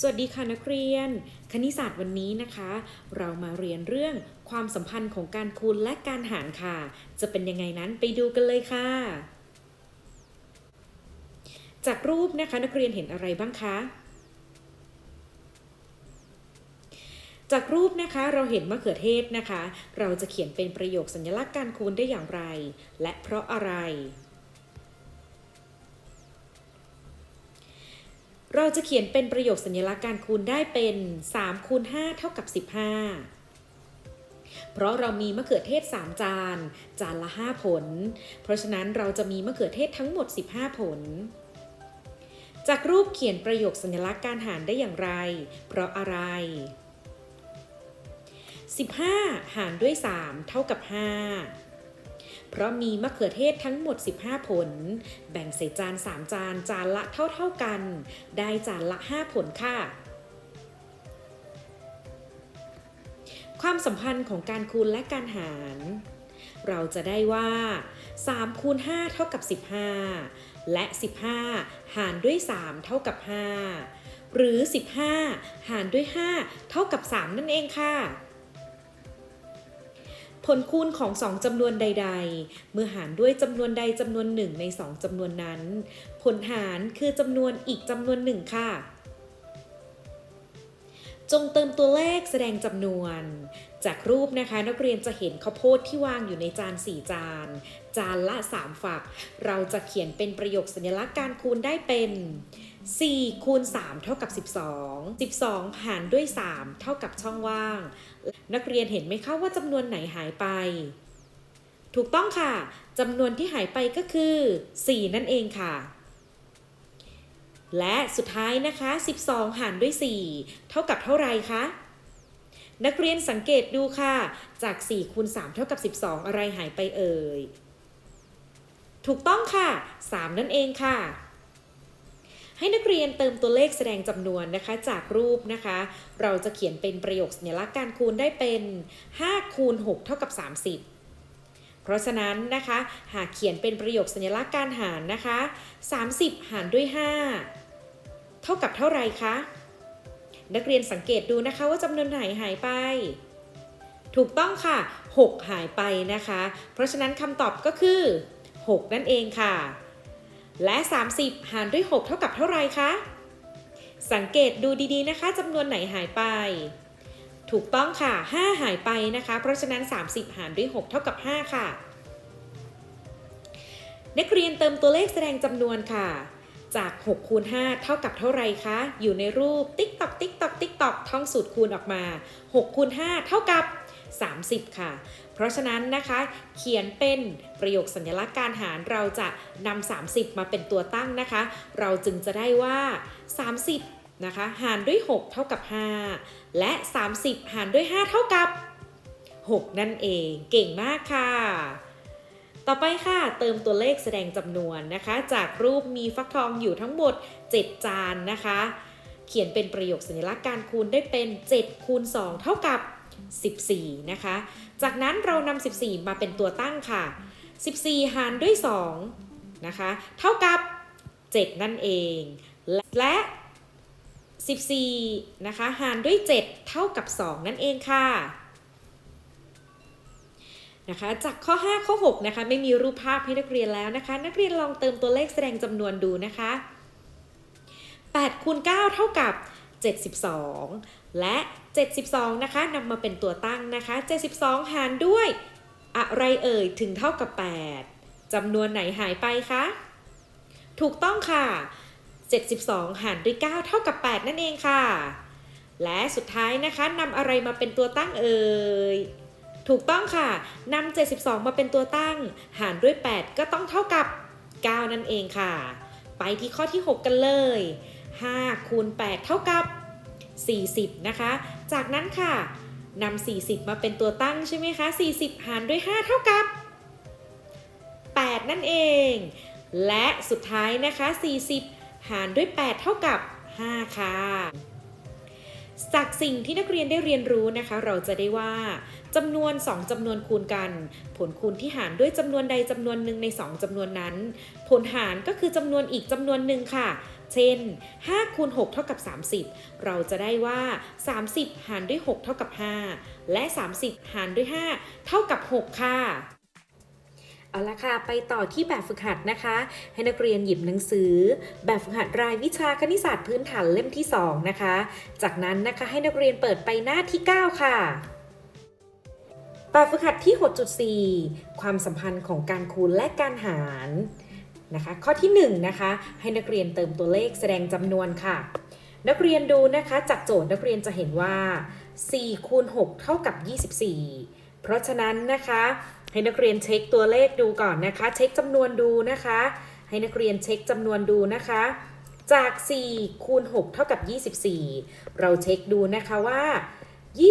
สวัสดีค่ะนักเรียน คณิตศาสตร์วันนี้นะคะ เรามาเรียนเรื่องความสัมพันธ์ของการคูณและการหารค่ะ จะเป็นยังไงนั้นไปดูกันเลยค่ะ จากรูปนะคะนักเรียนเห็นอะไรบ้างคะ จากรูปนะคะเราเห็นมะเขือเทศนะคะ เราจะเขียนเป็นประโยคสัญลักษณ์การคูณได้อย่างไร และเพราะอะไร เราจะเขียนเป็นประโยคสัญลักษณ์การคูณได้เป็น3คูณ5เท่ากับ 15 เพราะเรามีมะเขือเทศ 3 จาน จานละ 5 ผล เพราะฉะนั้นเราจะมีมะเขือเทศทั้งหมด 15 ผล จากรูปเขียนประโยคสัญลักษณ์การหารได้อย่างไร เพราะอะไร 15 หารด้วย 3 เท่ากับ 5 เพราะมีมะเขือเทศทั้งหมด 15 ผล แบ่งใส่จาน 3 จาน จานละเท่า ๆกัน ได้จานละ 5 ผลค่ะ ความสัมพันธ์ของการคูณและการหารเราจะได้ว่า3คูณ5เท่ากับ 15 และ 15 หารด้วย 3 เท่ากับ 5 หรือ 15 หารด้วย 5 เท่ากับ 3 นั่นเองค่ะ ผลคูณของสองจำนวนใด ๆ เมื่อหารด้วยจำนวนใดจำนวนหนึ่งในสองจำนวนนั้น ผลหารคือจำนวนอีกจำนวนหนึ่งค่ะ จงเติมตัวเลขแสดงจำนวน จากรูปนะคะนักเรียนจะเห็นข้าวโพดที่วางอยู่ในจาน 4 จาน จานละ 3 ฝัก เราจะเขียนเป็นประโยคสัญลักษณ์การคูณได้เป็น 4คูณ3เท่ากับ 12 12 หารด้วย 3 เท่ากับช่องว่าง นักเรียนเห็นไหมคะว่าจำนวนไหนหายไป ถูกต้องค่ะจำนวนที่หายไปก็คือ 4 นั่นเองค่ะ และสุดท้ายนะคะ 12 หารด้วย 4 เท่ากับเท่าไรคะนักเรียนสังเกตดูค่ะ จาก 4 คูณ 3 เท่ากับ 12 อะไรหายไปเอ่ย ถูกต้องค่ะ 3 นั่นเองค่ะ ให้นักเรียนเติมตัวเลขแสดงจำนวนนะคะจากรูปนะคะ เราจะเขียนเป็นประโยคสัญลักษณ์การคูณได้เป็น 5 คูณ 6 เท่ากับ 30เพราะฉะนั้นนะคะ หากเขียนเป็นประโยคสัญลักษณ์การหารนะคะ 30 หารด้วย 5 เท่ากับเท่าไรคะ นักเรียนสังเกตดูนะคะว่าจำนวนไหนหายไป ถูกต้องค่ะ 6 หายไปนะคะ เพราะฉะนั้นคำตอบก็คือ 6 นั่นเองค่ะ และ 30 หารด้วย 6 เท่ากับเท่าไรคะ สังเกตดูดีๆนะคะจำนวนไหนหายไป ถูกต้องค่ะ 5 หายไปนะคะ เพราะฉะนั้น 30 หารด้วย 6 เท่ากับ 5 ค่ะ นักเรียนเติมตัวเลขแสดงจำนวนค่ะ จาก6คูณ5เท่ากับเท่าไรคะ อยู่ในรูปติ๊กตอกติ๊กตอกติ๊กตอกท่องสูตรคูณออกมา6คูณ5เท่ากับ 30 ค่ะ เพราะฉะนั้นนะคะเขียนเป็นประโยคสัญลักษณ์การหารเราจะนำ30 มาเป็นตัวตั้งนะคะ เราจึงจะได้ว่า 30นะคะหารด้วย 6 เท่ากับ 5 และ 30 หารด้วย 5 เท่ากับ 6 นั่นเองเก่งมากค่ะต่อไปค่ะเติมตัวเลขแสดงจำนวนนะคะ จากรูปมีฟักทองอยู่ทั้งหมด 7 จานนะคะ เขียนเป็นประโยคสัญลักษณ์การคูณได้เป็น 7 คูณ 2 เท่ากับ 14 นะคะ จากนั้นเรานำ14 มาเป็นตัวตั้งค่ะ 14 หารด้วย 2 นะคะ เท่ากับ 7 นั่นเอง และ 14 นะคะ หารด้วย 7 เท่ากับ 2 นั่นเองค่ะนะคะจากข้อ 5 ข้อ 6 นะคะ ไม่มีรูปภาพให้นักเรียนแล้วนะคะ นักเรียนลองเติมตัวเลขแสดงจำนวนดูนะคะ8คูณ9เท่ากับ 72 และ 72 นะคะนำมาเป็นตัวตั้งนะคะ 72 หารด้วย อะไรเอ่ยถึงเท่ากับ 8จำนวนไหนหายไปคะ ถูกต้องค่ะ 72 หารด้วย 9 เท่ากับ 8 นั่นเองค่ะ และสุดท้ายนะคะนำอะไรมาเป็นตัวตั้งเอ่ยถูกต้องค่ะนำ72 มาเป็นตัวตั้ง หารด้วย 8 ก็ต้องเท่ากับ 9 นั่นเองค่ะ ไปที่ข้อที่ 6 กันเลย 5คูณ8เท่ากับ 40 นะคะ จากนั้นค่ะนำ40 มาเป็นตัวตั้งใช่ไหมคะ 40 หารด้วย 5 เท่ากับ 8 นั่นเอง และสุดท้ายนะคะ 40 หารด้วย 8 เท่ากับ 5 ค่ะ จากสิ่งที่นักเรียนได้เรียนรู้นะคะ เราจะได้ว่าจำนวน 2จำนวนคูณกัน ผลคูณที่หารด้วยจำนวนใดจำนวนหนึ่งใน 2จำนวนนั้น ผลหารก็คือจำนวนอีกจำนวนหนึ่งค่ะ เช่น5คูณ6เท่ากับ 30 เราจะได้ว่า 30 หารด้วย 6 เท่ากับ 5 และ 30 หารด้วย 5 เท่ากับ 6 ค่ะ เอาละค่ะ ไปต่อที่แบบฝึกหัดนะคะ ให้นักเรียนหยิบหนังสือ แบบฝึกหัดรายวิชาคณิตศาสตร์พื้นฐานเล่มที่ 2 นะคะ จากนั้นนะคะให้นักเรียนเปิดไปหน้าที่ 9 ค่ะแบบฝึกหัดที่ 6.4 ความสัมพันธ์ของการคูณและการหารนะคะ ข้อที่1นะคะให้นักเรียนเติมตัวเลขแสดงจำนวนค่ะ นักเรียนดูนะคะจากโจทย์นักเรียนจะเห็นว่า4คูณ6เท่ากับ 24 เพราะฉะนั้นนะคะ ให้นักเรียนเช็คตัวเลขดูก่อนนะคะ เช็คจำนวนดูนะคะ ให้นักเรียนเช็คจำนวนดูนะคะ จาก 4 คูณ 6 เท่ากับ 24 เราเช็คดูนะคะว่า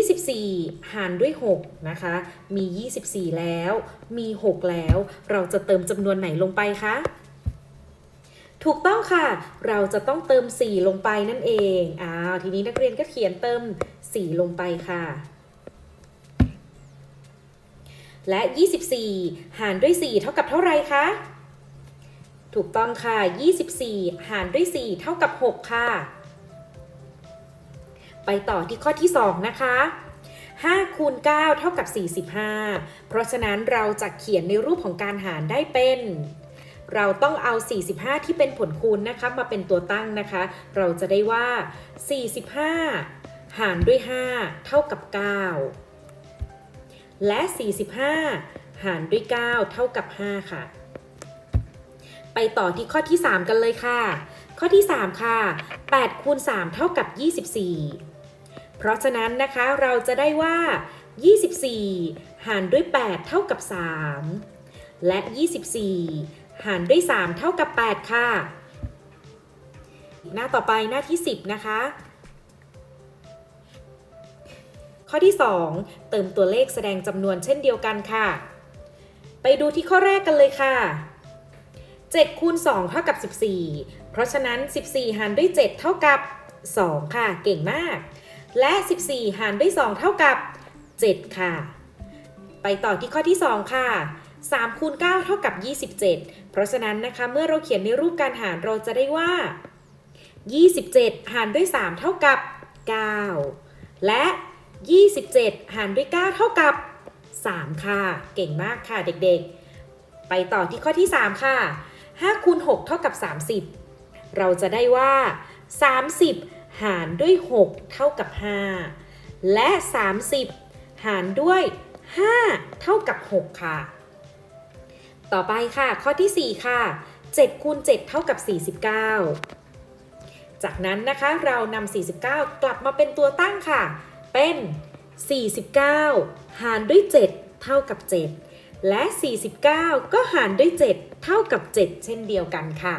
24 หารด้วย 6 นะคะ มี 24 แล้ว มี 6 แล้ว เราจะเติมจำนวนไหนลงไปคะถูกต้องค่ะ เราจะต้องเติม 4 ลงไปนั่นเอง อ้าว ทีนี้นักเรียนก็เขียนเติม 4 ลงไปค่ะ และ 24 หารด้วย 4 เท่ากับเท่าไรคะ ถูกต้องค่ะ 24 หารด้วย 4 เท่ากับ 6 ค่ะ ไปต่อที่ข้อที่ 2 นะคะ5คูณ9เท่ากับ 45 เพราะฉะนั้นเราจะเขียนในรูปของการหารได้เป็น เราต้องเอา 45 ที่เป็นผลคูณนะคะมาเป็นตัวตั้งนะคะ เราจะได้ว่า 45 หารด้วย 5 เท่ากับ 9 และ 45 หารด้วย 9 เท่ากับ 5 ค่ะ ไปต่อที่ข้อที่ 3 กันเลยค่ะ ข้อที่ 3 ค่ะ8คูณ3เท่ากับ 24 เพราะฉะนั้นนะคะเราจะได้ว่า 24 หารด้วย 8 เท่ากับ 3 และ 24 หารด้วย 3 เท่ากับ 8 ค่ะ หน้าต่อไปหน้าที่ 10 นะคะ ข้อที่ 2 เติมตัวเลขแสดงจำนวนเช่นเดียวกันค่ะ ไปดูที่ข้อแรกกันเลยค่ะ7คูณ2เท่ากับ 14 เพราะฉะนั้น 14 หารด้วย 7 เท่ากับ 2 ค่ะ เก่งมาก และ 14 หารด้วย 2 เท่ากับ 7 ค่ะ ไปต่อที่ข้อที่ 2 ค่ะ3คูณ9เท่ากับ 27 เพราะฉะนั้นนะคะ เมื่อเราเขียนในรูปการหารเราจะได้ว่า 27 หารด้วย 3 เท่ากับ 9 และ 27 หารด้วย 9 เท่ากับ 3 ค่ะ เก่งมากค่ะเด็กๆ ไปต่อที่ข้อที่ 3 ค่ะ5คูณ6เท่ากับ 30 เราจะได้ว่า 30 หารด้วย 6 เท่ากับ 5 และ 30 หารด้วย 5 เท่ากับ 6 ค่ะ ต่อไปค่ะ ข้อที่ 4 ค่ะ7คูณ7เท่ากับ 49 จากนั้นนะคะเรานำ49 กลับมาเป็นตัวตั้งค่ะ เป็น 49 หารด้วย 7 เท่ากับ 7 และ 49 ก็หารด้วย 7 เท่ากับ 7 เช่นเดียวกันค่ะ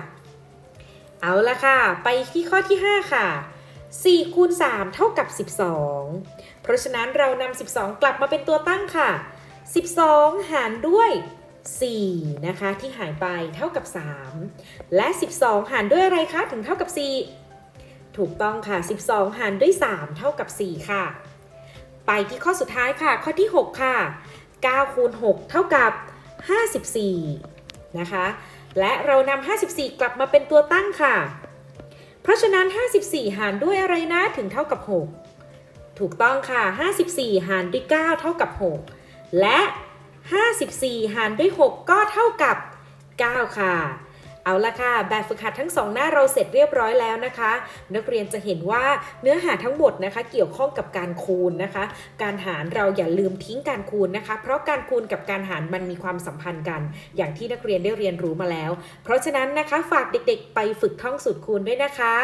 เอาละค่ะ ไปที่ข้อที่ 5 ค่ะ 4 คูณ 3 เท่ากับ 12 เพราะฉะนั้นเรานำ12 กลับมาเป็นตัวตั้งค่ะ 12 หารด้วย4นะคะที่หายไปเท่ากับ 3 และ 12 หารด้วยอะไรคะถึงเท่ากับ 4 ถูกต้องค่ะ 12 หารด้วย 3 เท่ากับ 4 ค่ะ ไปที่ข้อสุดท้ายค่ะ ข้อที่ 6 ค่ะ 9 คูณ 6 เท่ากับ 54 นะคะ และเรานำ54 กลับมาเป็นตัวตั้งค่ะ เพราะฉะนั้น 54 หารด้วยอะไรนะถึงเท่ากับ 6 ถูกต้องค่ะ 54 หารด้วย 9 เท่ากับ 6 และ 54 หารด้วย 6 ก็เท่ากับ 9 ค่ะ เอาละค่ะ แบบฝึกหัดทั้งสองหน้าเราเสร็จเรียบร้อยแล้วนะคะ นักเรียนจะเห็นว่าเนื้อหาทั้งหมดนะคะ เกี่ยวข้องกับการคูณนะคะ การหารเราอย่าลืมทิ้งการคูณนะคะ เพราะการคูณกับการหารมันมีความสัมพันธ์กัน อย่างที่นักเรียนได้เรียนรู้มาแล้ว เพราะฉะนั้นนะคะฝากเด็กๆ ไปฝึกท่องสูตรคูณด้วยนะคะ